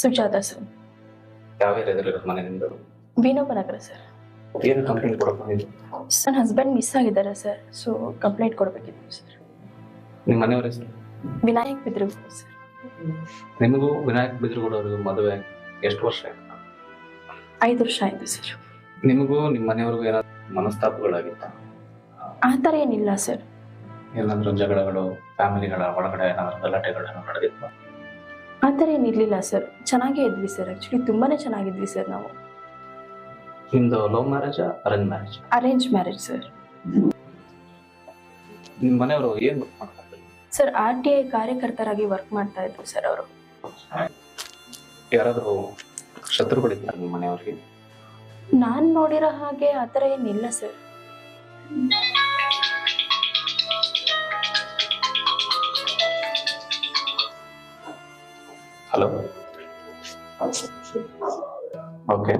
Sujata sir. ಯಾವ ಏರಿಯಾದಲ್ಲಿ ಮನೆ ವಿನೋಬ ನಗರ ಸರ್. ಏನು ಕಂಪ್ಲೇಂಟ್ ನನ್ನ ಹಸ್ಬೆಂಡ್ ಮಿಸ್ ಆಗಿದ್ದಾರೆ ಸರ್ ಸೊ ಕಂಪ್ಲೇಂಟ್ ಕೊಡಬೇಕಿತ್ತು ಸರ್. ನಿಮ್ಮ ಮನೆಯವರೇ ಹೆಸರು? ವಿನಾಯಕ್ ಬಿದ್ರು ಸರ್. ನಿಮಗೂ ವಿನಾಯಕ್ ಬಿದ್ರಗೌಡ ಅವ್ರಿಗೂ ಮದುವೆ ಎಷ್ಟು ವರ್ಷ ಆಯ್ತು? ಐದು ವರ್ಷ ಆಯ್ತು ಸರ್. ನಿಮಗೂ ನಿಮ್ಮ ಮನೆಯವ್ರಿಗೂ ಏನಾದ್ರು ಮನಸ್ತಾಪಗಳಾಗಿತ್ತ? ಆ ಥರ ಏನಿಲ್ಲ ಸರ್. ಏನಾದ್ರು ಜಗಳಗಳು ಫ್ಯಾಮಿಲಿಗಳ ಒಳಗಡೆ ಏನಾದ್ರು ಗಲಾಟೆಗಳನ್ನು ನಡೆದಿತ್ತು? ಆ ಥರ ಏನಿರಲಿಲ್ಲ ಸರ್. ಚೆನ್ನಾಗೇ ಇದ್ವಿ ಸರ್. ಆ್ಯಕ್ಚುಲಿ ತುಂಬಾನೇ ಚೆನ್ನಾಗಿದ್ವಿ ಸರ್ ನಾವು. ನಿಮ್ದು love marriage arrange marriage arrange marriage sir. ನಿಮ್ಮ ಮನೆಯವರು ಏನ್ ವರ್ಕ್ ಮಾಡ್ತಾರೆ? ಸರ್ ಆರ್ ಟಿ ಐ ಕಾರ್ಯಕರ್ತರಾಗಿ ವರ್ಕ್ ಮಾಡ್ತಾ ಇದ್ರು ಸರ್ ಅವರು. ಯಾರಾದರೂ ಶತ್ರುಗಳಿದ್ದಾರೆ ನಿಮ್ಮ ಮನೆಯವ್ರಿಗೆ? ನಾನು ನೋಡಿರೋ ಹಾಗೆ ಆ ಥರ ಏನಿಲ್ಲ ಸರ್. ಹಲೋ? ಓಕೆ.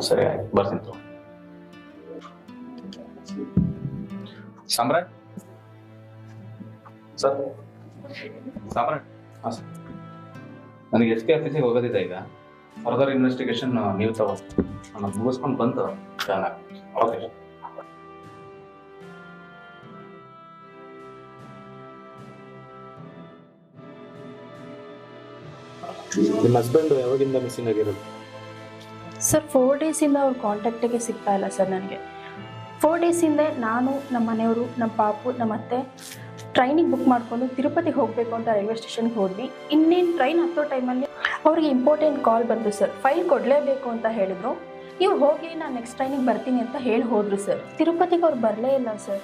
ಸರಿ, ಆಯ್ತು. ಬರ್ತೀನಿ. ಸಾಮ್ರಾಟ್? ಸರ್? ಸಾಮ್ರಾಟ್? ಹಾಂ, ಸರ್. ನನಗೆ ಎಸ್ ಕೆ ಆಫೀಸಿಗೆ ಹೋಗೋದಿದೆ ಈಗ. ಫರ್ದರ್ ಇನ್ವೆಸ್ಟಿಗೇಷನ್ ನೀವು ತಗೋ. ನಾನು ಮುಗಿಸ್ಕೊಂಡು ಬಂತು ಓಕೆ. ನಿಮ್ಮ ಹಸ್ಬೆಂಡ್ ಯಾವಾಗಿಂದ ಮಿಸ್ಸಿಂಗ್ ಆಗಿರೋದು? ಸರ್ ಫೋರ್ ಡೇಸಿಂದ ಅವ್ರ ಕಾಂಟ್ಯಾಕ್ಟಿಗೆ ಸಿಗ್ತಾ ಇಲ್ಲ ಸರ್ ನನಗೆ. ಫೋರ್ ಡೇಸಿಂದ ನಾನು ನಮ್ಮ ಮನೆಯವರು, ನಮ್ಮ ಪಾಪು, ನಮ್ಮ ಅತ್ತೆ ಟ್ರೈನಿಗೆ ಬುಕ್ ಮಾಡಿಕೊಂಡು ತಿರುಪತಿಗೆ ಹೋಗಬೇಕು ಅಂತ ರೈಲ್ವೆ ಸ್ಟೇಷನ್ಗೆ ಹೋದ್ವಿ. ಇನ್ನೇನು ಟ್ರೈನ್ ಹತ್ತೋ ಟೈಮಲ್ಲಿ ಅವ್ರಿಗೆ ಇಂಪಾರ್ಟೆಂಟ್ ಕಾಲ್ ಬಂತು ಸರ್ ಫೈಲ್ ಕೊಡಲೇಬೇಕು ಅಂತ ಹೇಳಿದ್ರು. ನೀವು ಹೋಗಿ ನಾನು ನೆಕ್ಸ್ಟ್ ಟ್ರೈನಿಗೆ ಬರ್ತೀನಿ ಅಂತ ಹೇಳಿ ಹೋದ್ರು ಸರ್ ತಿರುಪತಿಗೆ ಅವ್ರು ಬರಲೇ ಇಲ್ಲ ಸರ್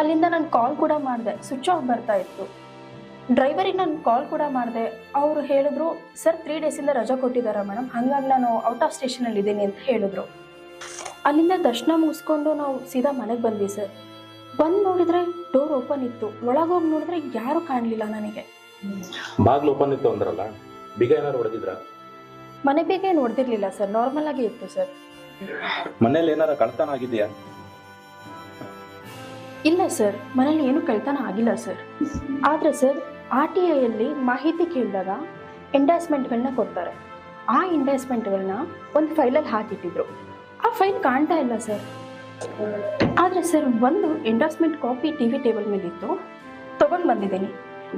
ಅಲ್ಲಿಂದ ನಾನು ಕಾಲ್ ಕೂಡ ಮಾಡಿದೆ. ಸ್ವಿಚ್ ಆಫ್ ಬರ್ತಾ ಇತ್ತು. ಡ್ರೈವರಿಗೆ ನಾನು ಕಾಲ್ ಕೂಡ ಮಾಡಿದೆ. ಅವರು ಹೇಳಿದ್ರು ಸರ್ ತ್ರೀ ಡೇಸಿಂದ ರಜಾ ಕೊಟ್ಟಿದ್ದಾರೆ ಮೇಡಮ್ ಹಾಗಾಗಿ ನಾನು ಔಟ್ ಆಫ್ ಸ್ಟೇಷನಲ್ಲಿ ಇದ್ದೀನಿ ಅಂತ ಹೇಳಿದ್ರು. ಅಲ್ಲಿಂದ ದರ್ಶನ ಮುಗಿಸ್ಕೊಂಡು ನಾವು ಸೀದಾ ಮನೆಗೆ ಬಂದ್ವಿ ಸರ್ ಬಂದು ನೋಡಿದ್ರೆ ಡೋರ್ ಓಪನ್ ಇತ್ತು. ಒಳಗೋಗಿ ನೋಡಿದ್ರೆ ಯಾರೂ ಕಾಣಲಿಲ್ಲ ನನಗೆ. ಬಾಗಿಲು ಓಪನ್ ಇತ್ತು ಅಂದ್ರಲ್ಲ ಬೀಗ ಏನಾರು ಹೊಡೆದಿದ್ರ? ಮನೆ ಬೇಗ ಏನು ಹೊಡೆದಿರಲಿಲ್ಲ ಸರ್ ನಾರ್ಮಲ್ ಆಗಿ ಇತ್ತು ಸರ್ ಮನೇಲಿ ಏನಾರ ಕಳ್ತನ ಆಗಿದೆಯಾ? ಇಲ್ಲ ಸರ್ ಮನೇಲಿ ಏನು ಕಳ್ತನ ಆಗಿಲ್ಲ ಸರ್ ಆದ್ರೆ ಸರ್ ಆರ್ ಟಿ ಐಯಲ್ಲಿ ಮಾಹಿತಿ ಕೇಳಿದಾಗ ಎಂಡಾಸ್ಮೆಂಟ್ಗಳನ್ನ ಕೊಡ್ತಾರೆ. ಆ ಎಂಡಾಸ್ಮೆಂಟ್ಗಳನ್ನ ಒಂದು ಫೈಲಲ್ಲಿ ಹಾಕಿಟ್ಟಿದ್ರು. ಆ ಫೈಲ್ ಕಾಣ್ತಾ ಇಲ್ಲ ಸರ್ ಆದರೆ ಸರ್ ಒಂದು endorsement copy T V table ಮೇಲಿತ್ತು. ತೊಗೊಂಡು ಬಂದಿದ್ದೀನಿ.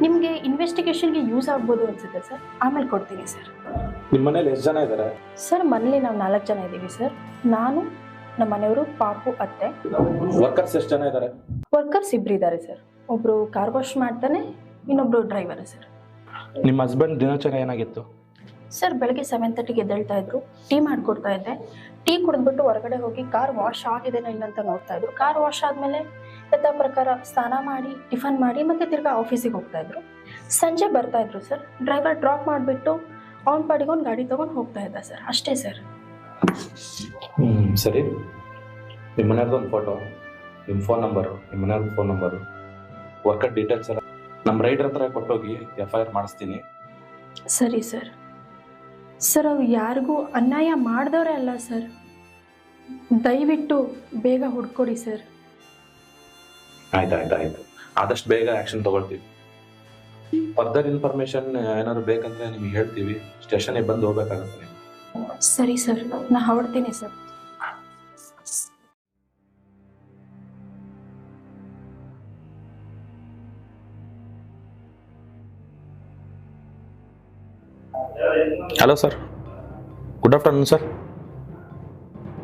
ನಿಮಗೆ ಇನ್ವೆಸ್ಟಿಗೇಷನ್ಗೆ ಯೂಸ್ ಆಗ್ಬೋದು ಅನ್ಸುತ್ತೆ ಸರ್ ಆಮೇಲೆ ಕೊಡ್ತೀನಿ ಸರ್ ನಿಮ್ಮ ಮನೇಲಿ ಎಷ್ಟು ಜನ ಇದ್ದಾರೆ ಸರ್ ಮನೇಲಿ ನಾವು ನಾಲ್ಕು ಜನ ಇದ್ದೀವಿ ಸರ್ ನಾನು ನಮ್ಮ ಮನೆಯವರು ಪಾಪು ಅತ್ತೆ. ವರ್ಕರ್ಸ್ ಎಷ್ಟು ಜನ ಇದ್ದಾರೆ ವರ್ಕರ್ಸ್ ಇಬ್ಬರು ಇದ್ದಾರೆ ಸರ್ ಒಬ್ಬರು ಕಾರ್ ವಾಶ್ ಮಾಡ್ತಾನೆ ಇನ್ನೊಬ್ರು ಡ್ರೈವರ್ ಸರ್ ನಿಮ್ಮ ಹಸ್ಬೆಂಡ್ ದಿನಚರ ಏನಾಗಿತ್ತು? ಸರ್ ಬೆಳಗ್ಗೆ ಸೆವೆನ್ ತರ್ಟಿಗೆ ಎದ್ದೇಳ್ತಾ ಇದ್ರು. ಟೀ ಮಾಡ್ಕೊಡ್ತಾ ಇದ್ದೆ. ಟೀ ಕುಡಿದ್ಬಿಟ್ಟು ಹೊರಗಡೆ ಹೋಗಿ ಕಾರ್ ವಾಶ್ ಆಗಿದೆನೋ ಇಲ್ಲ ಅಂತ ನೋಡ್ತಾ ಇದ್ರು. ಕಾರ್ ವಾಶ್ ಆದಮೇಲೆ ಯಥಾ ಪ್ರಕಾರ ಸ್ನಾನ ಮಾಡಿ ಟಿಫನ್ ಮಾಡಿ ಮತ್ತೆ ತಿರ್ಗಾ ಆಫೀಸಿಗೆ ಹೋಗ್ತಾ ಇದ್ರು. ಸಂಜೆ ಬರ್ತಾ ಇದ್ರು ಸರ್ ಡ್ರೈವರ್ ಡ್ರಾಪ್ ಮಾಡಿಬಿಟ್ಟು ಅವ್ನ ಪಾಡಿಗೆ ಒಂದು ಗಾಡಿ ತಗೊಂಡು ಹೋಗ್ತಾ ಇದ್ದ ಸರ್ ಅಷ್ಟೇ ಸರ್ ಸರಿ. ನಿಮ್ಮ ಮನೆಯವ್ರದ್ದು ಒಂದು ಫೋಟೋ ನಿಮ್ಮ ಫೋನ್ ನಂಬರು ನಿಮ್ಮ ಫೋನ್ ನಂಬರು ವರ್ಕರ್ ಡೀಟೇಲ್ಸ್ ಎಲ್ಲ ನಮ್ಮ ರೈಡರ್ ಹತ್ರ ಕೊಟ್ಟೋಗಿ ಎಫ್ ಐ ಆರ್ ಮಾಡಿಸ್ತೀನಿ. ಸರಿ ಸರ್. ಸರ್ ಅವ್ರು ಯಾರಿಗೂ ಅನ್ಯಾಯ ಮಾಡಿದವರೇ ಅಲ್ಲ ಸರ್. ದಯವಿಟ್ಟು ಬೇಗ ಹುಡ್ಕೊಡಿ ಸರ್. ಆಯ್ತು ಆಯ್ತು ಆಯ್ತು. ಆದಷ್ಟು ಬೇಗ ಆ್ಯಕ್ಷನ್ ತಗೊಳ್ತೀವಿ. ಫರ್ದರ್ ಇನ್ಫಾರ್ಮೇಶನ್ ಏನಾದ್ರು ಬೇಕಂದ್ರೆ ನಿಮ್ಗೆ ಹೇಳ್ತೀವಿ. ಸ್ಟೇಷನ್ಗೆ ಬಂದು ಹೋಗ್ಬೇಕಾಗುತ್ತೆ. ಸರಿ ಸರ್ ನಾ ಹೊರಡ್ತೀನಿ sir. Hello sir good afternoon sir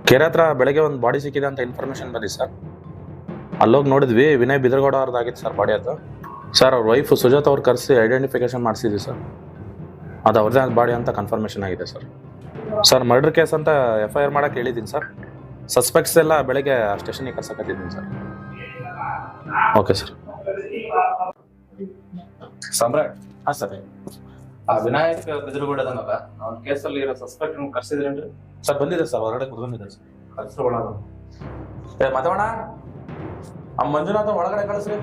ಕೆರೆ ಹತ್ರ ಬೆಳಗ್ಗೆ ಒಂದು ಬಾಡಿ ಸಿಕ್ಕಿದೆ ಅಂತ ಇನ್ಫಾರ್ಮೇಶನ್ ಬಂದಿದೆ ಸರ್ ಅಲ್ಲೋಗಿ ನೋಡಿದ್ವಿ ವಿನಯ್ ಬಿದ್ರಗೌಡ ಅವ್ರದ್ದಾಗಿತ್ತು ಸರ್ ಬಾಡಿ ಅದು. ಸರ್ ಅವ್ರ ವೈಫ್ ಸುಜಾತ್ ಅವ್ರು ಕರೆಸಿ ಐಡೆಂಟಿಫಿಕೇಶನ್ ಮಾಡಿಸಿದ್ವಿ ಸರ್ ಅದು ಅವ್ರದ್ದೇ ಬಾಡಿ ಅಂತ ಕನ್ಫರ್ಮೇಷನ್ ಆಗಿದೆ ಸರ್ ಸರ್ ಮರ್ಡರ್ ಕೇಸ್ ಅಂತ ಎಫ್ ಐ ಆರ್ ಮಾಡಕ್ಕೆ ಹೇಳಿದ್ದೀನಿ ಸರ್ ಸಸ್ಪೆಕ್ಟ್ಸ್ ಎಲ್ಲ ಬೆಳಗ್ಗೆ ಸ್ಟೇಷನಿಗೆ ಕರ್ಸಕತ್ತಿದ್ದೀನಿ ಸರ್ ಓಕೆ ಸರ್ ಸಾಮ್ರಾಟ್. ಹಾಂ ಸರ್ ಆ ವಿನಾಯಕ್ ಅದನ್ನಲ್ಲ ಅವ್ನ ಕೇಸಲ್ಲಿ ಇರೋ ಸಸ್ಪೆಕ್ಟ್ ಕರ್ಸಿದ್ರೇನ್ರಿ? ಸರ್ ಬಂದಿದೆ ಸರ್ ಹೊರಗಡೆ ಕುತ್ಕೊಂಡಿದ್ದಾರೆ ಸರ್. ಕರ್ಸ್ರು ಒಳಗ ಏ ಮಾತಾಡೋಣ? ಆ ಮಂಜುನಾಥ ಒಳಗಡೆ ಕಳಿಸ್ರಿ.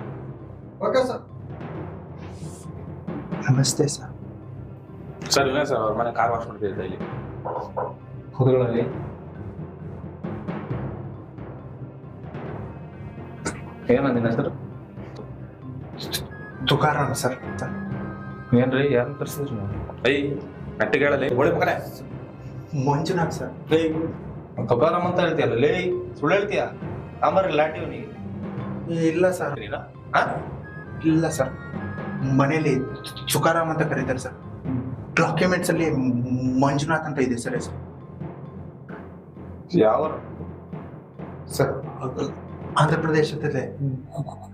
Okay sir. ನಮಸ್ತೆ ಸರ್. ಸರ್ ಇಲ್ಲ ಸರ್ ಅವ್ರ ಮನೆ ಕಾರ್ ವಾಶ್ ಮಾಡ್ತಿದ್ದೆ ಇಲ್ಲಿ. ಕುದುಗಳಲ್ಲಿ ಏನ ನಿನ್ನ ಹೆಸರು ತುಕಾರಾಮ್ ಸರ್ ಏನ್ರಿ ಯಾರು ತರಿಸಿದ್ರಿ ಐ ಮೆಟ್ಟಿಗೆ ಒಳ್ಳೆ ಮಗನೇ. ಮಂಜುನಾಥ್ ಸರ್. ಲೇ ತುಕಾರಾಮ್ ಅಂತ ಹೇಳ್ತೀಯಲ್ಲ. ಲೇ ಸುಳ್ಳು ಹೇಳ್ತೀಯ? ಸಾಂಬಾರ್ ಲಾಟಿ ಅವನಿಗೆ. ಇಲ್ಲ ಸರ್. ಇಲ್ಲ? ಸರ್. ಮನೇಲಿ ಚುಕಾರಾಮ್ ಅಂತ ಕರೀತಾರೆ ಸರ್. ಡಾಕ್ಯುಮೆಂಟ್ಸ್ ಅಲ್ಲಿ ಮಂಜುನಾಥ್ ಅಂತ ಇದೆ ಸರ್ ಹೆಸರು. ಯಾವ ಸರ್ ಆಂಧ್ರ ಪ್ರದೇಶದಲ್ಲೇ.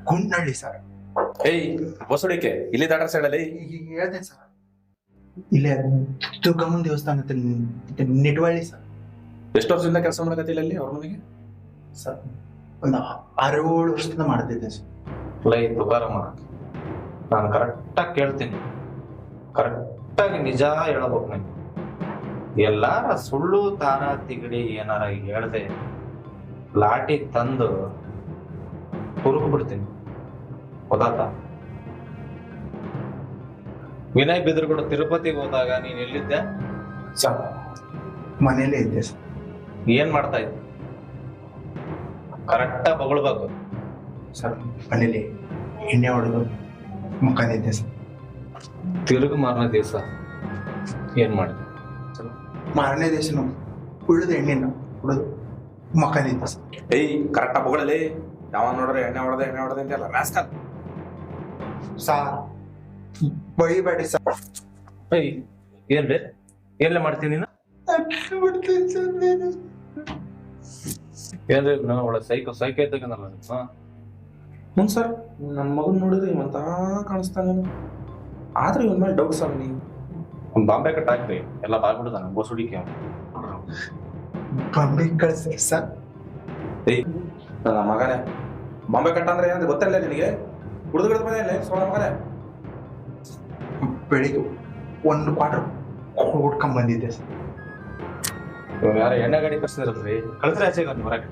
ಗುಂಡ್ನಳ್ಳಿ ಸರ್. ಏಯ್ ಹೊಸಡಿಕೆ ಇಲ್ಲಿ ಅಡ್ರೆಸ್ ಹೇಳಲಿ ಅಲ್ಲಿ. ಹೇಳ್ದೆ ಸರ್. ಇಲ್ಲೇ ದುರ್ಗಮ್ಮನ ದೇವಸ್ಥಾನ ಹತ್ರ ನಿಟ್ವಳ್ಳಿ ಸರ್. ಎಷ್ಟು ವರ್ಷದಿಂದ ಕೆಲಸ ಮಾಡಕತ್ತಿಲ್ಲ ಅಲ್ಲಿ ಅವ್ರ ಮನೆಗೆ? ಸರ್ ಒಂದು ಆರು ಏಳು ವರ್ಷದಿಂದ ಮಾಡ್ತಿದ್ದೆ ಸರ್. ಲೈ ತುಕಾರಾಮ ನಾನು ಕರೆಕ್ಟಾಗಿ ಕೇಳ್ತೀನಿ. ಕರೆಕ್ಟಾಗಿ ನಿಜ ಹೇಳ್ಬೇಕು ನಂಗೆ ಎಲ್ಲಾರ ಸುಳ್ಳು ತಾರ ತಿಗಡಿ ಏನಾರ ಹೇಳ್ದೆ ಲಾಟಿ ತಂದು ಹುರುಕು ಬಿಡ್ತೀನಿ. ಗೊತ್ತಾತ ವಿನಯ್ ಬಿದ್ರಗೂಡ ತಿರುಪತಿಗೆ ಹೋದಾಗ ನೀನ್ ಎಲ್ಲಿದ್ದೆ? ಸರ್ ಮನೇಲೇ ಇದ್ದೆ ಸರ್ ಏನ್ ಮಾಡ್ತಾ ಇದ್ದೆ? ಕರೆಕ್ಟಾಗಿ ಬಗಳ್ಬೇಕು ಸರ್ ಮನೇಲಿ ಎಣ್ಣೆ ಹೊಡೆದು ಮುಖಾನಿದ್ದೆ ಸರ್ ತಿರುಗು ಮಾರನೇ ದಿವಸ ಏನ್ ಮಾಡಿದೆ? ಮಾರನೇ ದಿವಸ ಉಳಿದ ಎಣ್ಣೆನ ಕುಡಿದು ಮುಖಾನಿದ್ದೆ ಸರ್ ಏಯ್ ಕರೆಕ್ಟ್ ಬೊಗಳಲಿ ಯಾವ ನೋಡ್ರೆ ಎಣ್ಣೆ ಹೊಡೆದ ಎಣ್ಣೆ ಹೊಡೆದ ಅಂತೆಲ್ಲ ಮ್ಯಾಸ್ಕಲ್. ಸಾರ್ ಬೈಬೇಡಿ ಸರ್ ಏಯ್ ಏನ್ರಿ ಏನ್ಲೆ ಮಾಡ್ತೀನಿ ನೀನು? ಏನ್ರಿ ನಾನು ಒಳ್ಳೆ ಸೈಕೋ ಸೈಕೋ ಇದ್ದಾಗನಲ್ಲ ಹಾ? ಹ್ಞೂ ಸರ್ ನನ್ನ ಮಗನ್ ನೋಡಿದ್ರೆ ಇವಂತ ಕಾಣಿಸ್ತಾನೆ. ಆದ್ರೆ ಇವನ್ ಮೇಲೆ ಡೌಟ್ ಸರ್ ನೀವು. ಒಂದ್ ಬಾಂಬೆ ಕಟ್ ಹಾಕ್ರಿ. ಎಲ್ಲ ಬಾಗ್ಬಿಡ್ತಾನೆ ಬೋಸುಡಿಕೆ ಬಾಂಬೆ ಕಳಿಸ್ರಿ ಸರ್. ಏಯ್ ನನ್ನ ಮಗನೇ. ಬಾಂಬೆ ಕಟ್ಟ ಅಂದ್ರೆ ಏನಂತ ಗೊತ್ತಿಲ್ಲ ನಿನಗೆ? ಕುಡಿದು ಗಿಡದ ಮನೆ ಸೋಳ ಮಗನೇ? ಬೆಳಿಗ್ಗೆ ಒಂದು ಕ್ವಾರ್ಟರ್ ಹುಡ್ಕೊಂಡ್ ಬಂದಿದ್ದೆ. ಸರ್ ಯಾರ ಎಣ್ಣೆ ಗಾಡಿ ಕಳ್ಸಿದ್ರಲ್ರಿ ಕಳ್ಸ್ರಿ ಆಚೆ ಅವ್ನು ಹೊರಗೆ.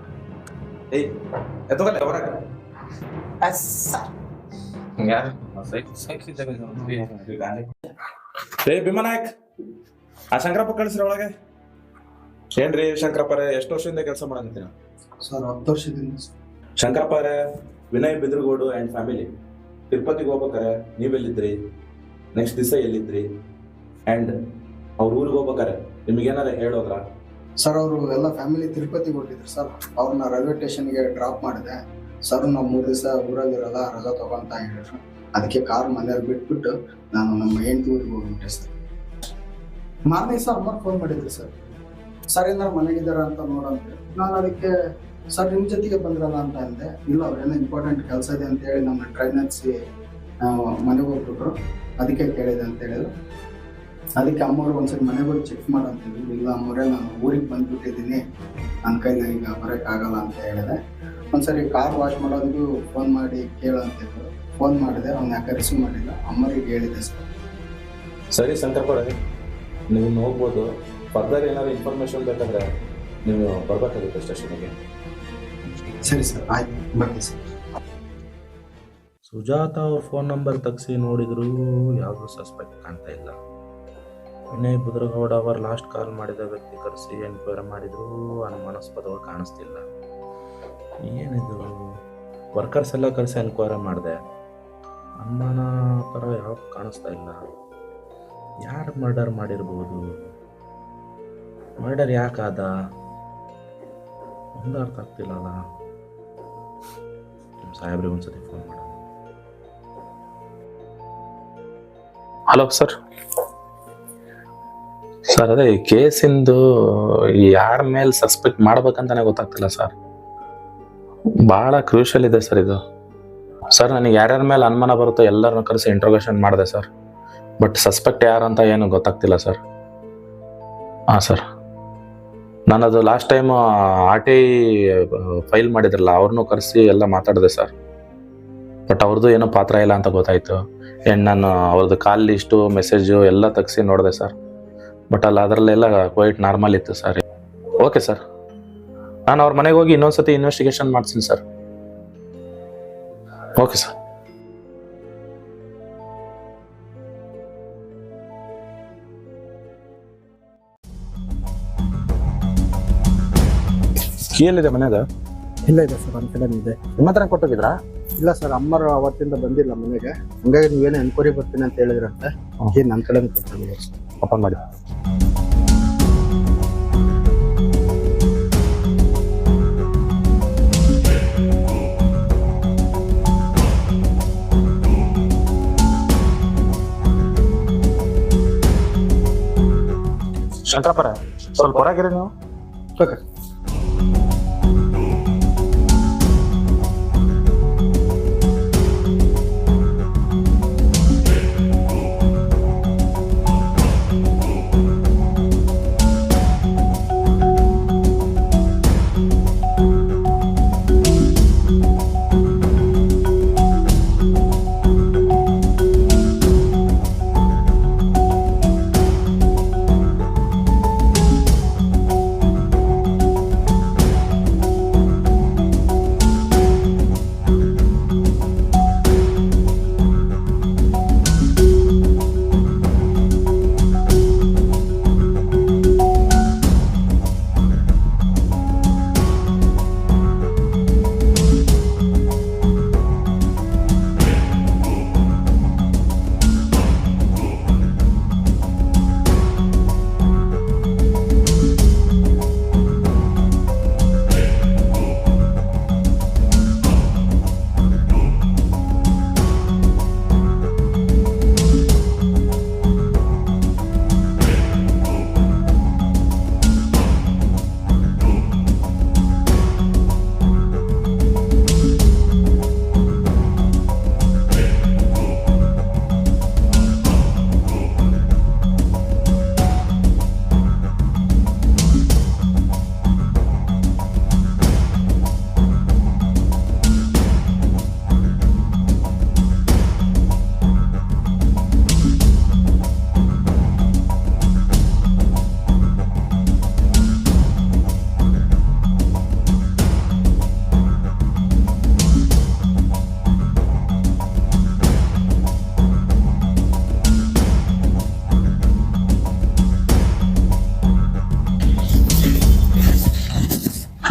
ಏಯ್ ಎತ್ತೋಗಲ್ಲ ಹೊರಗೆ. ಯಾರು? ಏ ಭೀಮನಾಯಕ್ ಆ ಶಂಕರಪ್ಪ ಕಳಿಸ್ರಿ ಒಳಗೆ? ಏನ್ರಿ ಶಂಕರಪ್ಪರೇ ಎಷ್ಟು ವರ್ಷದಿಂದ ಕೆಲಸ ಮಾಡಕತ್ತೀರ? ಸರ್ ಹತ್ತು ವರ್ಷದಿಂದ ಶಂಕರಪ್ಪರೇ ವಿನಯ್ ಬಿದ್ರಗೋಡು ಅಂಡ್ ಫ್ಯಾಮಿಲಿ ತಿರುಪತಿಗೆ ಹೋಗ್ಬೇಕಾರೆ ನೀವೆಲ್ಲಿದ್ರಿ ನೆಕ್ಸ್ಟ್ ದಿವಸ ಎಲ್ಲಿದ್ರಿ ಆ್ಯಂಡ್ ಅವ್ರ ಊರಿಗೆ ಹೋಗ್ಬೇಕಾರೆ ನಿಮಗೇನಾರ ಹೇಳೋದ್ರ? ಸರ್ ಅವರು ಎಲ್ಲ ಫ್ಯಾಮಿಲಿ ತಿರುಪತಿಗೆ ಹೊರಟಿದ್ರು ಸರ್ ಅವ್ರನ್ನ ರೈಲ್ವೆ ಸ್ಟೇಷನ್ಗೆ ಡ್ರಾಪ್ ಮಾಡಿದೆ. ಸರ್ ನಾವು ಮೂರು ದಿವಸ ಊರಲ್ಲಿರಲ್ಲ, ರಜಾ ತಗೊಂತ ಹೇಳಿದ್ರು. ಅದಕ್ಕೆ ಕಾರ್ ಮನೆಯಲ್ಲಿ ಬಿಟ್ಬಿಟ್ಟು ನಾನು ನಮ್ಮ ಹೆಂಡತಿ ಊರಿಗೆ ಹೋಗ್ಬಿಟ್ಟೆ ಸರ್ ಮಾರನೇ ದಿವಸ ಅಮ್ಮ ಫೋನ್ ಮಾಡಿದ್ರು ಸರ್ ಸರ್ ಏನಾರು ಮನೆಗಿದ್ದಾರ ಅಂತ ನೋಡಂತೆ. ನಾನು ಅದಕ್ಕೆ ಸರ್ ನಿಮ್ಮ ಜೊತೆಗೆ ಬಂದ್ರಲ್ಲ ಅಂತ ಅಂದೆ. ಇಲ್ಲ ಅವ್ರೇನ ಇಂಪಾರ್ಟೆಂಟ್ ಕೆಲಸ ಇದೆ ಅಂತ ಹೇಳಿ ನಮ್ಮ ಟ್ರೈನ್ ಹಚ್ಚಿ ಮನೆಗೆ ಹೋಗ್ಬಿಟ್ರು. ಅದಕ್ಕೆ ಕೇಳಿದೆ ಅಂತ ಹೇಳಿದ್ರು. ಅದಕ್ಕೆ ಅಮ್ಮವ್ರು ಒಂದ್ಸರಿ ಮನೆಗೆ ಹೋಗಿ ಚೆಕ್ ಮಾಡಂತಿದ್ರು ಇಲ್ಲ, ಅಮ್ಮವ್ರೆ, ನಾನು ಊರಿಗೆ ಬಂದ್ಬಿಟ್ಟಿದ್ದೀನಿ. ನನ್ನ ಕೈಲಿ ಈಗ ಬರೋಕ್ಕಾಗಲ್ಲ ಅಂತ ಹೇಳಿದೆ. ಒಂದ್ಸರಿ ಕಾರ್ ವಾಶ್ ಮಾಡೋದಕ್ಕೂ ಫೋನ್ ಮಾಡಿ ಕೇಳಂತಿದ್ರು ಫೋನ್ ಮಾಡಿದೆ, ಅವ್ನು ಯಾಕೆ ರಿಸೀವ್ ಮಾಡಿಲ್ಲ. ಅಮ್ಮರಿಗೆ ಹೇಳಿದೆ ಸರ್. ಸರಿ ಶಂಕರಪ್ಪರೇ ನೀವು ನೋಡ್ಬೋದು ಫರ್ದರ್ ಏನಾದ್ರು ಇನ್ಫಾರ್ಮೇಶನ್ ಬೇಕಾದ್ರೆ ನೀವು ಬರ್ಬೇಕಾಗುತ್ತೆ ಸ್ಟೇಷನ್ಗೆ ಸರಿ ಸರ್, ಆಯ್ತು ಬರ್ತೀನಿ ಸರ್. ಸುಜಾತ ಅವ್ರ ಫೋನ್ ನಂಬರ್ ತೆಗ್ಸಿ ನೋಡಿದ್ರು ಯಾವುದೂ ಸಸ್ಪೆಕ್ಟ್ ಕಾಣ್ತಾ ಇಲ್ಲ. ವಿನಯ್ ಬುದ್ರಗೌಡ ಅವರು ಲಾಸ್ಟ್ ಕಾಲ್ ಮಾಡಿದ ವ್ಯಕ್ತಿ ಕರೆಸಿ ಎನ್ಕ್ವೈರಿ ಮಾಡಿದ್ರು ಅನುಮಾನಾಸ್ಪದವಾಗಿ ಕಾಣಿಸ್ತಿಲ್ಲ. ಏನಿದು? ವರ್ಕರ್ಸ್ ಎಲ್ಲ ಕರೆಸಿ ಎನ್ಕ್ವೈರಿ ಮಾಡಿದೆ. ಅನುಮಾನ ಥರ ಯಾವ ಕಾಣಿಸ್ತಾ ಇಲ್ಲ. ಯಾರು ಮರ್ಡರ್ ಮಾಡಿರ್ಬೋದು? ಮರ್ಡರ್ ಯಾಕಾದ ಒಂದು ಅರ್ಥ ಆಗ್ತಿಲ್ಲಲ್ಲ ನಮ್ಮ ಸಾಹೇಬ್ರಿಗೆ ಒಂದ್ಸತಿ ಫೋನ್ ಮಾಡೋಣ ಹಲೋ ಸರ್ ಸರ್ ಅದೇ ಕೇಸಿಂದು ಯಾರ ಮೇಲೆ ಸಸ್ಪೆಕ್ಟ್ ಮಾಡ್ಬೇಕಂತಾನೆ ಗೊತ್ತಾಗ್ತಿಲ್ಲ ಸರ್ ಭಾಳ ಕ್ರೂಷಲ್ ಇದೆ ಸರ್ ಇದು. ಸರ್ ನನಗೆ ಯಾರ್ಯಾರ ಮೇಲೆ ಅನುಮಾನ ಬರುತ್ತೋ ಎಲ್ಲರನ್ನ ಕರೆಸಿ ಇಂಟ್ರೋಗೇಷನ್ ಮಾಡಿದೆ ಸರ್ ಬಟ್ ಸಸ್ಪೆಕ್ಟ್ ಯಾರಂತ ಏನು ಗೊತ್ತಾಗ್ತಿಲ್ಲ ಸರ್ ಹಾಂ sir ನಾನದು last time R T file ಮಾಡಿದ್ರಲ್ಲ, ಅವ್ರನ್ನೂ ಕರೆಸಿ ಎಲ್ಲ ಮಾತಾಡಿದೆ ಸರ್ ಬಟ್ ಅವ್ರದ್ದು ಏನೋ ಪಾತ್ರ ಇಲ್ಲ ಅಂತ ಗೊತ್ತಾಯಿತು. ಆ್ಯಂಡ್ ನಾನು ಅವ್ರದ್ದು ಕಾಲ್ ಲಿಸ್ಟು ಮೆಸೇಜು ಎಲ್ಲ ತೆಗ್ಸಿ ನೋಡಿದೆ ಸರ್ ಬಟ್ ಅಲ್ಲಿ ಅದರಲ್ಲೆಲ್ಲ ಕ್ವೈಟ್ ನಾರ್ಮಲ್ ಇತ್ತು ಸರ್ ಓಕೆ ಸರ್ ನಾನು ಅವ್ರ ಮನೆಗೆ ಹೋಗಿ ಇನ್ನೊಂದು ಇನ್ನೊಂದ್ಸತಿ ಇನ್ವೆಸ್ಟಿಗೇಷನ್ ಮಾಡ್ತೀನಿ ಸರ್ ಓಕೆ ಸರ್ ಕೀಯಲ್ಲಿದೆ ಮನೆಯದ ಇಲ್ಲ ಇದೆ ಸರ್ ನನ್ನ ಕಡೆ ಇದೆ. ನಿಮ್ಮ ಹತ್ರ ಕೊಟ್ಟೋಗಿದ್ರಾ? ಇಲ್ಲ ಸರ್ ಅಮ್ಮರು ಅವತ್ತಿಂದ ಬಂದಿಲ್ಲ ಮನೆಗೆ. ಹಂಗಾಗಿ ನೀವೇನು ಎನ್ಕ್ವೈರಿ ಬರ್ತೀನಿ ಅಂತ ಹೇಳಿದ್ರಂತೆ. ಈಗ ನನ್ನ ಕಡೆ ಕೊಡ್ತೀನಿ ಓಪನ್ ಮಾಡಿ. ಶಂಕರಪ್ಪರ ಸ್ವಲ್ಪ ಹೊರಗಿರಿ ನೀವು. ಓಕೆ.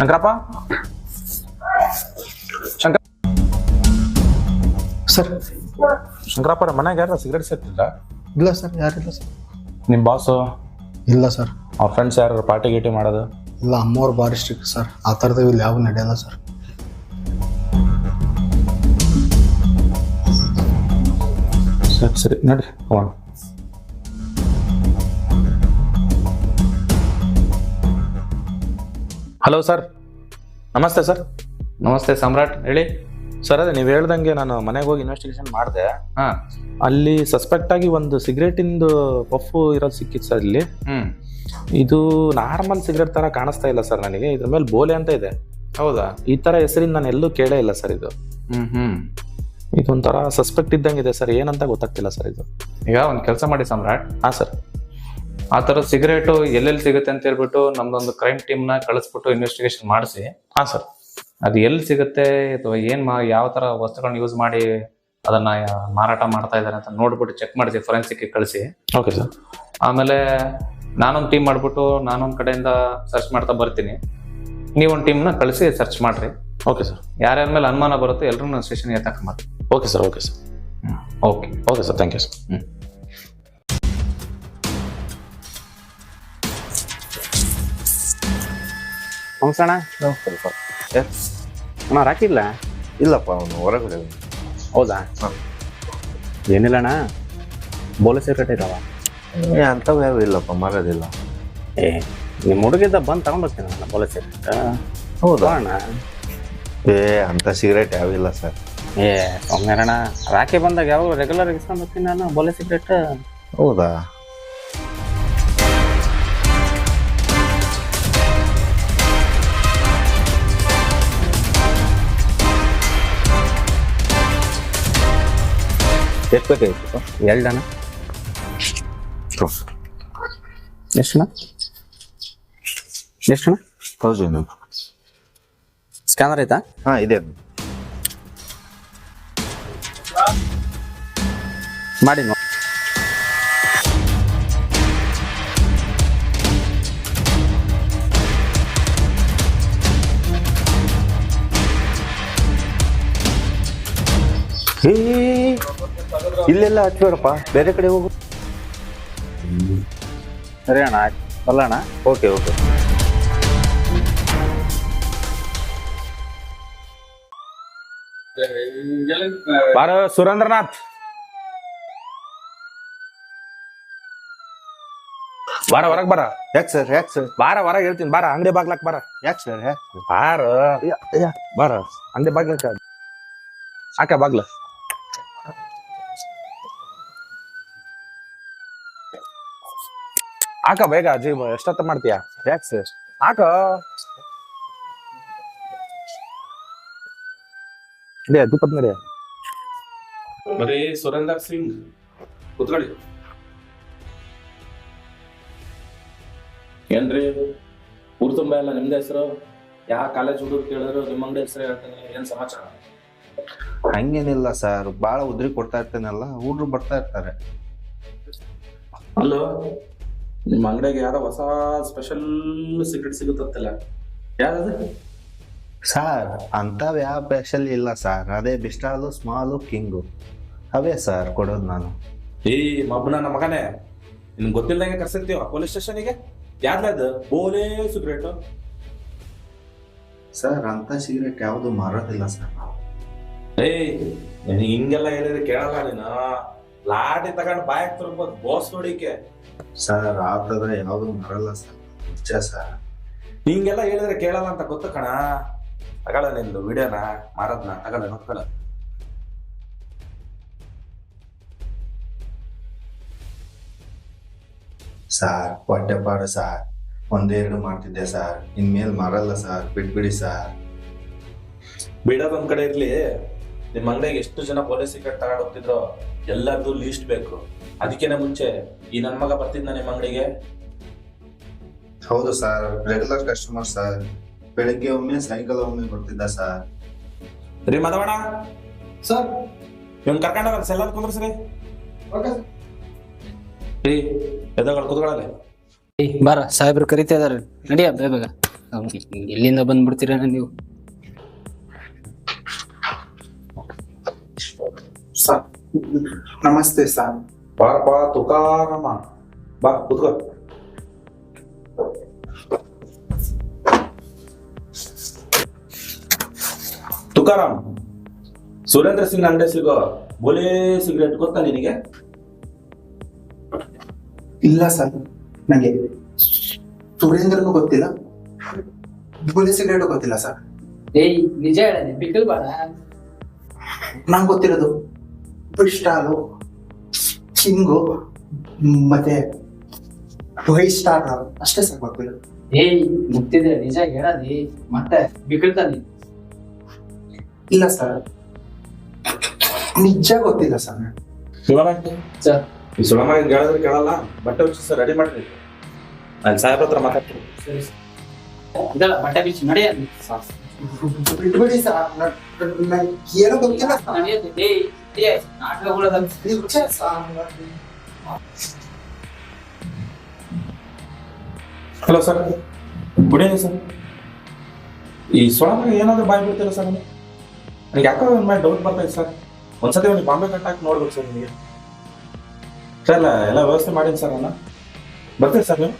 ಶಂಕರಪ್ಪ? ಶಂಕರ ಸರ್. ಶಂಕರಪ್ಪರ ಮನೆಗೆ ಯಾರು ಸಿಗರೇಟ್ ಸೇರ್ತಿದ್ರ? ಇಲ್ಲ ಸರ್ ಯಾರಿಲ್ಲ ಸರ್. ನಿಮ್ಮ ಬಾಸು ಇಲ್ಲ ಸರ್. ಅವ್ರ ಫ್ರೆಂಡ್ಸ್ ಯಾರು ಪಾರ್ಟಿ ಗೀಟಿ ಮಾಡೋದು? ಇಲ್ಲ ಅಮ್ಮವ್ರು ಭಾರಿ ಸ್ಟ್ರಿಕ್ಟ್ ಸರ್. ಆ ಥರದ್ದು ಇಲ್ಲಿ ಯಾವ ನಡೆಯಲ್ಲ ಸರ್. ಸರಿ ಸರಿ ಹೋಗೋಣ. ಹಲೋ ಸರ್ ನಮಸ್ತೆ ಸರ್. ನಮಸ್ತೆ ಸಮ್ರಾಟ್ ಹೇಳಿ. ಸರ್ ಅದೇ ನೀವು ಹೇಳ್ದಂಗೆ ನಾನು ಮನೆಗೆ ಹೋಗಿ ಇನ್ವೆಸ್ಟಿಗೇಷನ್ ಮಾಡಿದೆ. ಹಾ. ಅಲ್ಲಿ ಸಸ್ಪೆಕ್ಟ್ ಆಗಿ ಒಂದು ಸಿಗರೇಟಿಂದು ಪಫು ಇರೋದು ಸಿಕ್ಕಿತ್ತು ಸರ್ ಇಲ್ಲಿ. ಹ್ಮ್. ಇದು ನಾರ್ಮಲ್ ಸಿಗರೇಟ್ ತರ ಕಾಣಿಸ್ತಾ ಇಲ್ಲ ಸರ್ ನನಗೆ. ಇದ್ರ ಮೇಲೆ ಬೋಲೆ ಅಂತ ಇದೆ. ಹೌದಾ? ಈ ತರ ಹೆಸರಿಂದ ನಾನು ಎಲ್ಲೂ ಕೇಳೇ ಇಲ್ಲ ಸರ್ ಇದು. ಹ್ಮ್ ಹ್ಮ್. ಇದೊಂಥರ ಸಸ್ಪೆಕ್ಟ್ ಇದ್ದಂಗಿದೆ ಸರ್. ಏನಂತ ಗೊತ್ತಾಗ್ತಿಲ್ಲ ಸರ್ ಇದು. ಈಗ ಒಂದು ಕೆಲಸ ಮಾಡಿ ಸಮ್ರಾಟ್. ಹಾ ಸರ್. ಆ ಥರ ಸಿಗರೇಟು ಎಲ್ಲೆಲ್ಲಿ ಸಿಗುತ್ತೆ ಅಂತ ಹೇಳ್ಬಿಟ್ಟು ನಮ್ದೊಂದು ಕ್ರೈಮ್ ಟೀಮ್ನ ಕಳಿಸ್ಬಿಟ್ಟು ಇನ್ವೆಸ್ಟಿಗೇಷನ್ ಮಾಡಿಸಿ. ಹಾ ಸರ್. ಅದು ಎಲ್ಲಿ ಸಿಗುತ್ತೆ ಅಥವಾ ಏನ್ ಮಾ ಯಾವ ತರ ವಸ್ತುಗಳನ್ನ ಯೂಸ್ ಮಾಡಿ ಅದನ್ನ ಮಾರಾಟ ಮಾಡ್ತಾ ಇದ್ದಾರೆ ಅಂತ ನೋಡ್ಬಿಟ್ಟು ಚೆಕ್ ಮಾಡಿಸಿ ಫೊರೆನ್ಸಿಕ್ ಕಳಿಸಿ. Okay sir. ಆಮೇಲೆ ನಾನೊಂದು ಟೀಮ್ ಮಾಡ್ಬಿಟ್ಟು ನಾನೊಂದು ಕಡೆಯಿಂದ ಸರ್ಚ್ ಮಾಡ್ತಾ ಬರ್ತೀನಿ. ನೀವೊಂದು ಟೀಮ್ನ ಕಳಿಸಿ ಸರ್ಚ್ ಮಾಡ್ರಿ. Okay sir. ಯಾರ್ಯಾರ ಮೇಲೆ ಅನುಮಾನ ಬರುತ್ತೆ ಎಲ್ಲರೂ ಸ್ಟೇಷನ್ಗೆ ಸ್ಟೇಷನ್ಗೆ ಮಾಡಿ okay sir okay sir. Okay okay sir thank you sir. ನಮಸ್ಕಾರ ಸ್ವಲ್ಪ ಅಣ್ಣ ರಾಕಿಲ್ಲ ಇಲ್ಲಪ್ಪ ಅವನು ಹೊರಗಡೆ ಅವ್ನು. ಹೌದಾ? ಹಾಂ. ಏನಿಲ್ಲ ಅಣ್ಣ ಬೋಲೆ ಸಿಗರೇಟ್ ಇದಾವ. ಏ ಅಂಥವು ಯಾವ ಇಲ್ಲಪ್ಪ ಮಾರೋದಿಲ್ಲ. ಏ ನಿಮ್ಮ ಹುಡುಗಿದ್ದ ಬಂದು ತಗೊಂಡ್ಬರ್ತೀನಿ ಅಣ್ಣ ಬೋಲೆ ಸಿಗರೇಟ್ ಹೌದಾ? ಅಣ್ಣ. ಏ ಅಂಥ ಸಿಗರೇಟ್ ಯಾವಿಲ್ಲ ಸರ್ ಏ ಸೌಮ್ಯರಣ್ಣ ರಾಖಿ ಬಂದಾಗ ಯಾವಾಗ ರೆಗ್ಯುಲರ್ ಇಸ್ಕೊಂಡು ಹೋಗ್ತೀನಿ ನಾನು ಬೋಲೆ ಸಿಗರೇಟ್ ಹೌದಾ? ಎಷ್ಟು ಬೇಕಾಗಿತ್ತು ಎರಡಣ್ಣ ಎಷ್ಟಣ್ಣ ಎಷ್ಟಣ್ಣ ತೌಸಂಡ್ ಸ್ಕ್ಯಾನರ್ ಆಯ್ತಾ? ಹಾಂ ಇದೆ. ಮಾಡಿ ನೋಡಿ. ಏ ಇಲ್ಲೆಲ್ಲ ಹಚ್ಬೇಡಪ್ಪ ಬೇರೆ ಕಡೆ ಹೋಗು. ಸರಿ ಅಣ್ಣ ಆಯ್ತು. Okay okay. ಬಾರ ಸುರೇಂದ್ರನಾಥ್. ಬಾರ ಹೊರಗ್ ಬಾರ. ಯಾಕೆ ಸರ್ ಯಾಕೆ ಸರ್? ಬಾರ ಹೊರಗ್ ಹೇಳ್ತೀನಿ ಬಾರ ಅಂಗಡಿ ಬಾಗ್ಲಕ್ ಬಾರ. ಯಾಕೆ ಸರ್ ಯಾಕೆ ಬಾರ. ಬಾರ ಅಂಗಡಿ ಬಾಗ್ಲಕ್ಕ. ಆಕ ಬಾಗ್ಲ. ಹಾಕ ಬೇಗ ಅಜ್ಜಿ ಎಷ್ಟೊತ್ತ ಮಾಡ್ತೀಯ? ಯಾಕೆ ಸರ್ ಹಾಕ ನಡಿಯ ದೀಪತ್ ನಡಿಯ ಬರೀ ಸುರೇಂದರ್ ಸಿಂಗ್ ಕುತ್ಕೊಳ್ಳಿ. ಏನ್ರಿ ಊರ್ ತುಂಬ ಎಲ್ಲ ನಿಮ್ದೇ ಹೆಸರು? ಯಾವ ಕಾಲೇಜ್ ಹುಡುಗರು ಕೇಳಿದ್ರು ನಿಮ್ಮ ಅಂಗಡಿ ಹೆಸರು ಹೇಳ್ತೀನಿ ಏನ್ ಸಮಾಚಾರ? ಹಂಗೇನಿಲ್ಲ ಸರ್ ಬಾಳ ಉದ್ರಿ ಕೊಡ್ತಾ ಇರ್ತೇನಲ್ಲ ಹುಡ್ರು ಬರ್ತಾ ಇರ್ತಾರೆ. ಅಲ್ಲೋ ನಿಮ್ಮ ಅಂಗಡಿಗೆ ಯಾರೋ ಹೊಸ ಸ್ಪೆಷಲ್ ಸಿಗರೇಟ್ ಸಿಗುತ್ತಲ್ಲ ಯಾರದು ಸರ್ ಅಂಥವು ಯಾವ ಸ್ಪೆಷಲ್ ಇಲ್ಲ ಸರ್ ಅದೇ ಬಿಸ್ಟಾಲು ಸ್ಮಾಲು ಕಿಂಗು. ಅವೇ ಸರ್ ಕೊಡೋದು ನಾನು. ಏ ಮಬ್ಬನ ನಮ್ಮ ಮಗನೇ. ನಿನ್ ಗೊತ್ತಿಲ್ಲದಂಗೆ ಕರ್ಸಿರ್ತೀವ ಪೊಲೀಸ್ ಸ್ಟೇಷನಿಗೆ ಯಾವ್ದು ಬೋಲೇ ಸಿಗರೇಟು ಸರ್ ಅಂಥ ಸಿಗರೇಟ್ ಯಾವುದು ಮಾರೋದಿಲ್ಲ ಸರ್ ಏಯ್ ನಿನಗೆ ಹಿಂಗೆಲ್ಲ ಹೇಳಿದ್ರೆ ಕೇಳಲ್ಲ ನೀನು. ಲಾಟಿ ತಗೊಂಡು ಬಾಯಕ್ ತಿರ್ಬೋದು ಬೋಸ್ ನೋಡಿಕೆ ಸರ್ ಆ ಯಾವ್ದು ಮರಲ್ಲ ಮಾರಲ್ಲ ಸರ್. ನಿಜ ಸರ್. ಹಿಂಗೆಲ್ಲ ಹೇಳಿದ್ರೆ ಕೇಳಲ್ಲ ಅಂತ ಗೊತ್ತು ಕಣ. ತಗಳ ನಿಂದು ವಿಡಿಯೋನ ಮಾರದ್ನ ತಗಳ ನೋಡ್ಕೊಳ ಸಾರ್ ಹೊಟ್ಟೆ ಪಾಡು ಸಾರ್. ಒಂದೆರಡು ಮಾಡ್ತಿದ್ದೆ ಸರ್. ಇನ್ಮೇಲೆ ಮಾರಲ್ಲ ಸರ್. ಬಿಟ್ಬಿಡಿ ಸರ್. ಬಿಡೋದೊಂದ್ ಕಡೆ ಇರ್ಲಿ. ನಿಮ್ ಅಂಗಡಿಗೆ ಎಷ್ಟು ಜನ ಪೊಲೀಸ್ ಸಿಗರೇಟ್ ತಗೊಂಡ್ ಹೋಗ್ತಿದ್ರು ಎಲ್ಲರದು ಲೀಸ್ಟ್ ಬೇಕು. ಅದಕ್ಕೇನೆ ಮುಂಚೆ ಈ ನನ್ನ ಮಗ ಬರ್ತಿದ್ನ ನಿಮ್ಮ ಅಂಗಡಿಗೆ? ಹೌದು ಸರ್ ರೆಗ್ಯುಲರ್ ಕಸ್ಟಮರ್ ಸರ್ ಬೆಳಿಗ್ಗೆ ಒಮ್ಮೆ ಸಾಯಂಕಾಲ ಒಮ್ಮೆ ಬರ್ತಿದ್ದ ಸರ್ ರೀ ಮದವಣ ಸರ್ ಇವ್ನ ಕರ್ಕೊಂಡ ಎಲ್ಲಾರು ಕುಂದ್ರಸ್ರಿ ಓಕೆ ರೀ. ಎದಗಳು ಕುತ್ಕೊಳ್ಳಲ್ಲ ಏಯ್ ಬಾರ ಸಾಹೇಬ್ರು ಕರಿತಾ ಇದಾರೆ ನಡಿಯ ಬೇಗ ಬೇಗ ಎಲ್ಲಿಂದ ಬಂದ್ಬಿಡ್ತೀರ ನೀವು? ಸರ್ ನಮಸ್ತೆ ಸರ್ ಬಾರಪ್ಪ ತುಕಾರಮ್ಮ ಬಾ ಕುತ್ಕೋ. ತುಕಾರಾಮ್. ಸುರೇಂದ್ರ ಸಿಂಗ್ ಅಂಗಡಿ ಸಿಗೋ ಬೋಲೆ ಸಿಗರೇಟ್ ಗೊತ್ತಾ ನಿನಗೆ? ಇಲ್ಲ ಸರ್ ನನಗೆ ಸುರೇಂದ್ರನು ಗೊತ್ತಿಲ್ಲ. ಬುಲಿ ಸಿಗರೇಟ್ ಗೊತ್ತಿಲ್ಲ ಸರ್. ಏಯ್ ನಿಜ ಹೇಳ ಬಿಕ್ಕಲ್ ಬಾರ. ನಂಗೆ ಗೊತ್ತಿರೋದು ಬ್ರಿಸ್ಟಾಲು ಚಿಂಗು ಮತ್ತೆ ಫೈವ್ ಸ್ಟಾರ್ ಅಷ್ಟೇ ಸರ್ ಗೊತ್ತಿರೋದು ಏಯ್ ಮುಗ್ತಿದೆ ನಿಜ ಹೇಳದಿ ಮತ್ತೆ ಬಿಕ್ಕಳ್ತಾನೆ ಇಲ್ಲ ಸರ್. ನಿಜ ಗೊತ್ತಿಲ್ಲ ಸರ್. ಸುಳಮ ಸರ್. ಈ ಸುಳಮ ಹೇಳಿದ್ರೆ ಕೇಳಲ್ಲ. ಬಟ್ಟೆ ಉಚ್ಚಿ ರೆಡಿ ಮಾಡ್ರಿ. ನಾನು ಸಾಹೇಬ್ರ ಹತ್ರ ಮಾತಾಡ್ತೀನಿ. ಸರಿ ಇದಲ್ಲ ಬಟ್ಟೆ ಬಿಚ್ಚಿ ನಡೆಯ. Hello sir good evening sir ಈ ಸೊಳಗ ಏನಾದ್ರು ಬಾಯ್ ಬಿಡ್ತೀರಾ ಸರ್ ನನಗೆ ಯಾಕೋ ಒಂದು ಮೇಲೆ ಡೌಟ್ ಬರ್ತಾ ಇದೆ ಸರ್ ಒಂದ್ಸತಿ ಅವ್ನಿಗೆ ಬಾಂಬೆ ಕಟ್ಟಾಕಿ ನೋಡ್ಬೇಕು ಸರ್ ನಿಮಗೆ. ಸರ್ ಎಲ್ಲ ವ್ಯವಸ್ಥೆ ಮಾಡೀನಿ ಸರ್ ನಾನು. ಬರ್ತೀರಿ ಸರ್ ನೀವು?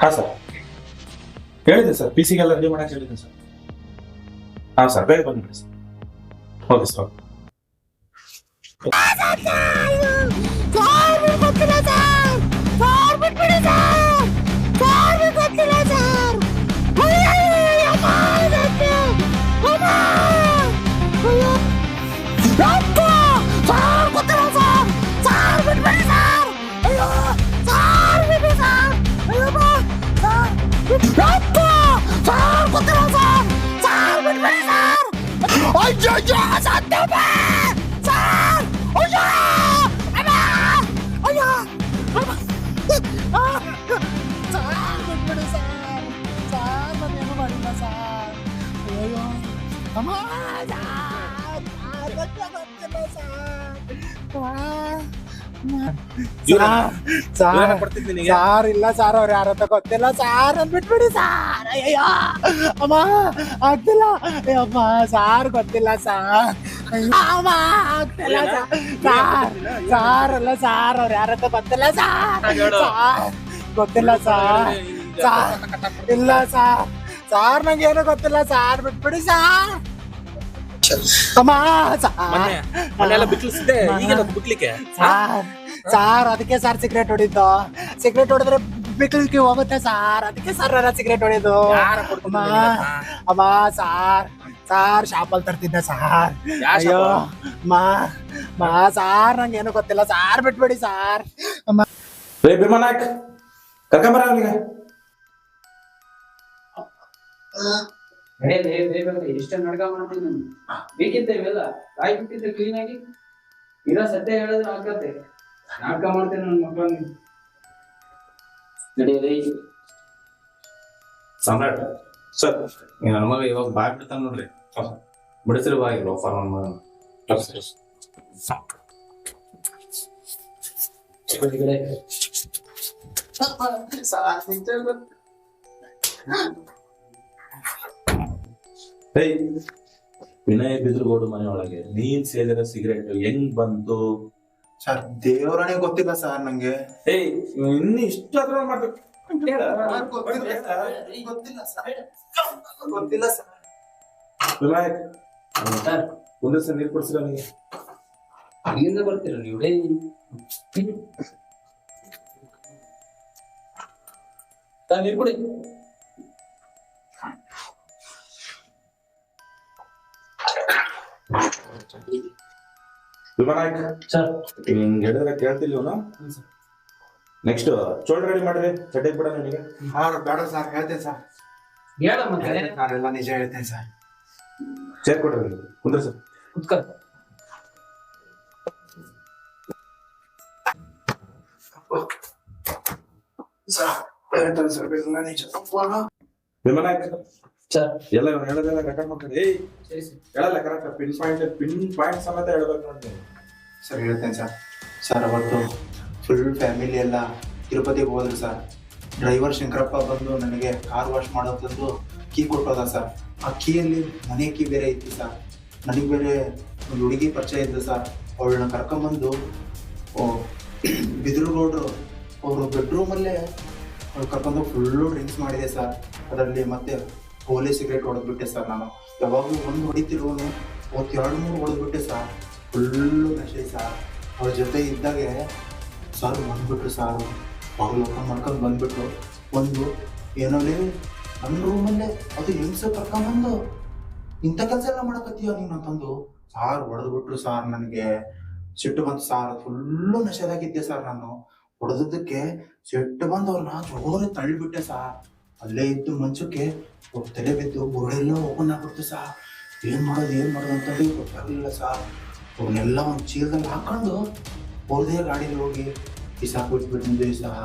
ಹಾಂ ಸರ್ ಹೇಳಿದ್ದೀನಿ ಸರ್ ಪಿ ಸಿಗೆಲ್ಲ ರೆಡಿ ಮಾಡಕ್ಕೆ ಹೇಳಿದ್ದೀನಿ ಸರ್. ಹಾಂ ಸರ್, ಬೇಗ ಬಂದ್ಬಿಡಿ ಸರ್. Okay sir 어쩌자 산더미 산 어쩌 아마! 어야! 아마! 아 산더미 산 산더미 너무 많이 나서 어여 아마! 산 산더미 너무 많이 나서 와. ಸಾರ್ ಇಲ್ಲ ಸಾರ್ ಅವ್ರು ಯಾರ ಗೊತ್ತಿಲ್ಲ. ಸಾರ್ ಅಂದ್ಬಿಟ್ಬಿಡಿ ಬಿಟ್ಬಿಡಿ ಸಾರ್. ಅಯ್ಯಯ್ಯೋ. ಅಮ್ಮ ಆಗ್ತಿಲ್ಲ. ಅಯ್ಯಮ್ಮ ಸಾರ್ ಗೊತ್ತಿಲ್ಲ ಸಾರ್. ಸಾರ್. ಅಲ್ಲ ಸಾರ್ ಅವ್ರು ಯಾರಂತ ಗೊತ್ತಿಲ್ಲ ಸಾರ್. ಗೊತ್ತಿಲ್ಲ ಸಾರ್. ಸಾರ್ ಇಲ್ಲ ಸಾರ್. ಸಾರ್ ನಂಗೆ ಏನೋ ಗೊತ್ತಿಲ್ಲ ಸಾರ್ ಬಿಟ್ಬಿಡಿ ಸಾರ್. ಅಮ್ಮ ಸಾರ್ ಮನೆಯೆಲ್ಲ ಬಿಕ್ಲಿಸಿದೆ ಈಗ ಬಿಕ್ಲಿಕ್ಕೆ ಸಾರ್ ಸಾರ್ ಅದಕ್ಕೆ ಸಾರ್ ಸಿಗರೇಟ್ ಹೊಡಿದ್ದು ಸಿಗರೇಟ್ ಹೊಡೆದ್ರೆ ಬಿಕ್ಲಿಕ್ಕೆ ಹೋಗುತ್ತೆ ಸಾರ್. ಅದಕ್ಕೆ ಸರ್ ನನ್ನ ಸಿಗರೇಟ್ ಹೊಡಿದು ಅಮ್ಮ ಅಮ್ಮ ಸಾರ್ ಸಾರ್ ಶಾಪಲ್ ತರ್ತಿದ್ದೆ ಸಾರ್. ಅಯ್ಯೋ ಮಾ ಮಾ ಸಾರ್ ನಂಗೆ ಏನು ಗೊತ್ತಿಲ್ಲ. ಸಾರ್ ಬಿಟ್ಬಿಡಿ ಸಾರ್. ರೇ ಭೀಮನಾಯಕ್ ಕರ್ಕೊಂಬರ ಅವನಿಗೆ ಇಷ್ಟ ನಡ್ಕ ಮಾಡ್ತೀನಿ ನಾನು. ಬೇಕಿತ್ತ ಇವೆಲ್ಲ ಕಾಯಿ ಬಿಟ್ಟಿದ್ದೆ ಕ್ಲೀನ್ ಆಗಿ ಇರೋ ಸತ್ಯ ಹೇಳಿದ್ರೆ ಆಗ್ತದೆ ನಾಟಕ ಮಾಡ್ತೇನೆ ನನ್ನ ಮಕ್ಕಳನ್ನ. ನಡೆಯದೇ ಸಾಮ್ರಾಟ್ ಸರ್ ನನ್ನ ಮಗ ಇವಾಗ ಬಾಯ್ ಬಿಡ್ತಾನ ನೋಡ್ರಿ. ಬಿಡಿಸ್ರಿ ಬಾಯಿ ಲೋಫರ್ ನನ್ನ ಮಗನ. ಹೇಯ್ ವಿನಯ್ ಬಿದ್ರಗೌಡ ಮನೆಯೊಳಗೆ ನೀನ್ ಸೇದಿರ ಸಿಗರೇಟ್ ಹೆಂಗ್ ಬಂತು? ಸರ್ ದೇವರನೇ ಗೊತ್ತಿಲ್ಲ ಸರ್ ನಂಗೆ. ಏಯ್ ಇನ್ನು ಇಷ್ಟ ಅದ್ರ ಮಾಡ್ಬೇಕು ಗೊತ್ತಿಲ್ಲ. ಸರ್. ಗೊತ್ತಿಲ್ಲ ಸರ್. ವಿನಾಯಕ್ ಸರ್ ಒಂದೇ ಸಲ ನೀರು ಕೊಡ್ಸಿರ ನನಗೆ ಅಲ್ಲಿಂದ ಬರ್ತೀರ ನೀವು? ಡೇ ಕೊಡಿ ನೀರು ಕುಡಿ. ವಿನಾಯಕ್ ಸರ್. ಹಿಂಗ್ ಹೇಳಿದ್ರೆ ಕೇಳ್ತಿಲ್ಲ ಇವನು ನೆಕ್ಸ್ಟ್ ಚೋಳ್ ರೆಡಿ ಮಾಡ್ರಿ ಚಡ್ಡಿ ಬಿಡ ನಿನಗೆ ಹಾ ಬೇಡ ಸರ್ ಹೇಳ್ತೇನೆ ಸರ್. ಹೇಳ ಮತ್ತೆ ಎಲ್ಲ ನಿಜ ಹೇಳ್ತೇನೆ ಸರ್. ಚೇರ್ ಕೊಡ್ರಿ ಕುಂದ್ರ ಸರ್. ಕುತ್ಕ. ಸರ್ ಹೇಳ್ತೇನೆ ಸರ್ ಎಲ್ಲ ನಿಜ. ಸರ್ ಎಲ್ಲ ಇವ್ನು ಹೇಳೋದೆಲ್ಲ ರೆಕಾರ್ಡ್ ಏಯ್ ಹೇಳಲ್ಲ correct pin point pin point ಸಮೇತ ಹೇಳ್ಬೇಕು ನೋಡಿ ಸರ್ ಹೇಳ್ತೇನೆ ಸರ್ ಸರ್ ಅವತ್ತು ಫುಲ್ ಫ್ಯಾಮಿಲಿ ಎಲ್ಲ ತಿರುಪತಿಗೆ ಹೋದ್ರು ಸರ್ ಡ್ರೈವರ್ ಶಂಕರಪ್ಪ ಬಂದು ನನಗೆ ಕಾರ್ ವಾಶ್ ಮಾಡೋದಂದು ಕೀ ಕೊಟ್ಟೋದ ಸರ್ ಆ ಕೀಯಲ್ಲಿ ಮನೆ ಕೀ ಬೇರೆ ಇತ್ತು ಸರ್ ನನಗೆ ಬೇರೆ ಒಂದು ಹುಡುಗಿ ಪರಿಚಯ ಇತ್ತು ಸರ್ ಅವಳನ್ನ ಕರ್ಕೊಂಬಂದು ಓ ಬಿದಿರುಗೌಡ್ರು ಅವರು ಬೆಡ್ರೂಮಲ್ಲೇ ಅವ್ರು ಕರ್ಕೊಂಡು ಫುಲ್ಲು ಡ್ರಿಂಕ್ಸ್ ಮಾಡಿದೆ ಸರ್ ಅದರಲ್ಲಿ ಮತ್ತೆ ಹೋಲಿ ಸಿಗರೇಟ್ ಹೊಡೆದ್ಬಿಟ್ಟೆ ಸರ್ ನಾನು. ಯಾವಾಗಲೂ ಒಂದು ಹೊಡಿತಿರೋನು, ಅವತ್ತು ಎರಡು ಮೂರು ಹೊಡೆದ್ಬಿಟ್ಟೆ ಸರ್. ಫುಲ್ಲು ನಶೆ ಸರ್. ಅವ್ರ ಜೊತೆ ಇದ್ದಾಗೆ ಸರ್ ಬಂದ್ಬಿಟ್ರು ಸಾರು. ಅವ್ರು ಮಾಡ್ಕೊಂಡು ಬಂದ್ಬಿಟ್ರು. ಒಂದು ಏನೋಲಿ ನನ್ನ ರೂಮಲ್ಲೇ ಅದು ಹೆಂಗ್ಸ ಕರ್ಕೊಂಬಂದು ಇಂಥ ಕೆಲಸ ಎಲ್ಲ ಮಾಡಕತ್ತೀಯ ನೀನು ಅಂತಂದು. ಸಾರ್ ಹೊಡೆದ್ಬಿಟ್ರು ಸಾರ್ ನನಗೆ. ಸಿಟ್ಟು ಬಂತು ಸಾರ್. ಫುಲ್ಲು ನಶೆದಾಗಿದ್ದೆ ಸರ್ ನಾನು. ಹೊಡೆದಕ್ಕೆ ಸಿಟ್ಟು ಬಂದು ಅವ್ರನ್ನ ತಳ್ಳಿ ತಳ್ಳಿಬಿಟ್ಟೆ ಸಾರ್. ಅಲ್ಲೇ ಇದ್ದು ಮಂಚಕ್ಕೆ ಒಬ್ಬ ತಲೆ ಬಿದ್ದು ಗೋಡೆಲ್ಲ ಓಪನ್ ಆಗ್ಬಿಡ್ತು ಸಹ ಏನ್ ಮಾಡೋದು ಏನ್ ಮಾಡೋದು ಅಂತಂದು ಗೊತ್ತಾಗಲಿಲ್ಲ ಸಹ ಅವನ್ನೆಲ್ಲ ಒಂದು ಚೀಲದಲ್ಲಿ ಹಾಕೊಂಡು ಅವ್ರದೇ ಗಾಡಿಲಿ ಹೋಗಿ ಬಿಸಾಕ್ಬಿಟ್ಬಿಟ್ಟಿದ್ವಿ ಸಹ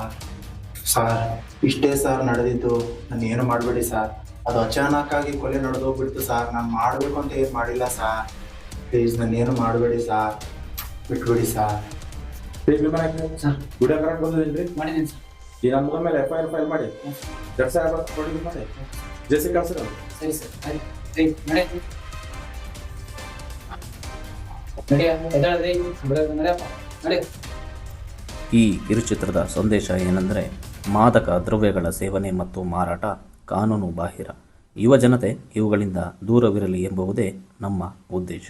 ಸಾರ್ ಇಷ್ಟೇ ಸಾರ್ ನಡೆದಿತ್ತು ನಾನು ಏನು ಮಾಡಬೇಡಿ ಸಾರ್ ಅದು ಅಚಾನಕ್ ಆಗಿ ಕೊಲೆ ನಡೆದೋಗ್ಬಿಡ್ತು ಸಾರ್ ನಾನು ಮಾಡಬೇಕು ಅಂತ ಏನು ಮಾಡಿಲ್ಲ ಸಾರ್ ಪ್ಲೀಸ್ ನಾನು ಏನು ಮಾಡಬೇಡಿ ಸಾರ್ ಬಿಟ್ಬಿಡಿ ಸಾರ್. ಸರ್ ಕರೆಕ್ಟ್ ಬಂದಿದ್ದೀರಿ? ಮಾಡಿದ್ದೀನಿ ಸರ್. ಈ ನಮ್ಮ ಮಗ ಮೇಲೆ ಎಫ್ ಐ ಆರ್ ಫೈಲ್ ಮಾಡಿ. ಎರಡು ಸಾವಿರ ಕೊಡಿ ಮಾಡಿ. ಜೆಸಿ ಕಳ್ಸಿರ ಸರಿ ಸರ್ ಸರಿ ನಡೆಯ ನಡೆಯ ಎದ್ದಾಳದೆ ನಡೆಯಪ್ಪ ನಡೆಯ ಈ ಕಿರುಚಿತ್ರದ ಸಂದೇಶ ಏನೆಂದರೆ ಮಾದಕ ದ್ರವ್ಯಗಳ ಸೇವನೆ ಮತ್ತು ಮಾರಾಟ ಕಾನೂನು ಬಾಹಿರ. ಯುವ ಜನತೆ ಇವುಗಳಿಂದ ದೂರವಿರಲಿ ಎಂಬುವುದೇ ನಮ್ಮ ಉದ್ದೇಶ.